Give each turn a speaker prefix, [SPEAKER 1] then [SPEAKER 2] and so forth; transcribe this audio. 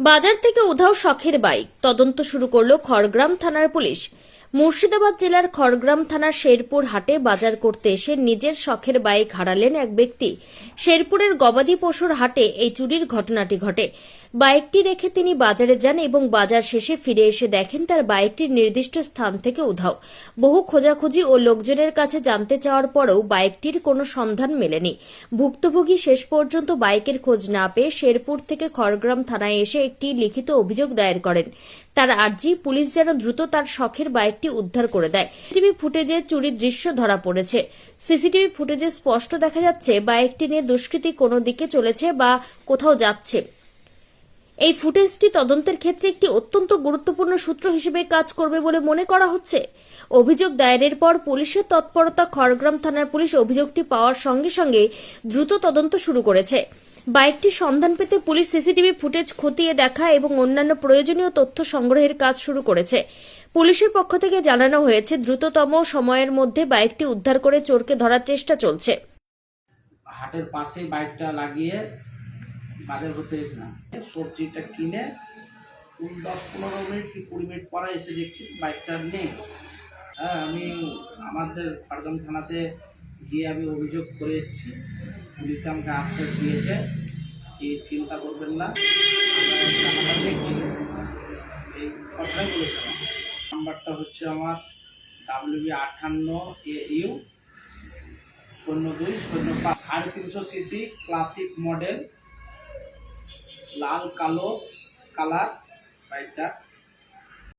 [SPEAKER 1] বাজার থেকে উধাও শখের বাইক। তদন্ত শুরু করল খড়গ্রাম থানার পুলিশ। মুর্শিদাবাদ জেলার খড়গ্রাম থানার শেরপুর হাটে বাজার করতে এসে নিজের শখের বাইক হারালেন এক ব্যক্তি। শেরপুরের গবাদি পশুর হাটে এই চুরির ঘটনাটি ঘটে। বাইকটি রেখে তিনি বাজারে যান এবং বাজার শেষে ফিরে এসে দেখেন তার বাইকটির নির্দিষ্ট স্থান থেকে উধাও। বহু খোঁজাখুঁজি ও লোকজনের কাছে জানতে চাওয়ার পরেও বাইকটির কোনো সন্ধান মেলেনি। ভুক্তভোগী শেষ পর্যন্ত বাইকের খোঁজ না পেয়ে শেরপুর থেকে খড়গ্রাম থানায় এসে একটি লিখিত অভিযোগ দায়ের করেন। তার আর্জি, পুলিশ যেন দ্রুত তার শখের বাইকটি উদ্ধার করে দেয়। টিভি ফুটেজে চুরির দৃশ্য ধরা পড়েছে। সিসিটিভি ফুটেজে স্পষ্ট দেখা যাচ্ছে, বাইকটি নিয়ে দুষ্কৃতী কোনো দিকে চলেছে বা কোথাও যাচ্ছে। এই ফুটেজটি তদন্তের ক্ষেত্রে একটি অত্যন্ত গুরুত্বপূর্ণ সূত্র হিসেবে কাজ করবে বলে মনে করা হচ্ছে। অভিযোগ দায়েরের পর পুলিশের তৎপরতা খড়গ্রাম থানার পুলিশ অভিযোগটি পাওয়ার সঙ্গে সঙ্গে দ্রুত তদন্ত শুরু করেছে। বাইকটির সন্ধান পেতে পুলিশ সিসিটিভি ফুটেজ খতিয়ে দেখা এবং অন্যান্য প্রয়োজনীয় তথ্য সংগ্রহের কাজ শুরু করেছে। পুলিশের পক্ষ থেকে জানানো হয়েছে, দ্রুততম সময়ের মধ্যে বাইকটি উদ্ধার করে চোরকে ধরার চেষ্টা চলছে।
[SPEAKER 2] হাটের পাশেই বাইকটা লাগিয়ে বাজার করতে এসেছিলাম সবজিটা কিনে দশ পনেরো মিনিট কি কুড়ি মিনিট পরে এসে দেখছি বাইকটা নেই। হ্যাঁ আমি আমাদের খড়গ্রাম থানাতে গিয়ে আমি অভিযোগ করে এসেছি। পুলিশ আমাকে আশ্বাস দিয়েছে কি চিন্তা করবেন না দেখছি। এই কথাই বলেছে আমার নাম্বারটা হচ্ছে আমার ডাব্লিউবি আটান্ন এ ইউ শূন্য দুই শূন্য পাঁচ। সাড়ে তিনশো সিসি ক্লাসিক মডেল লাল কালো কালার বাইকটা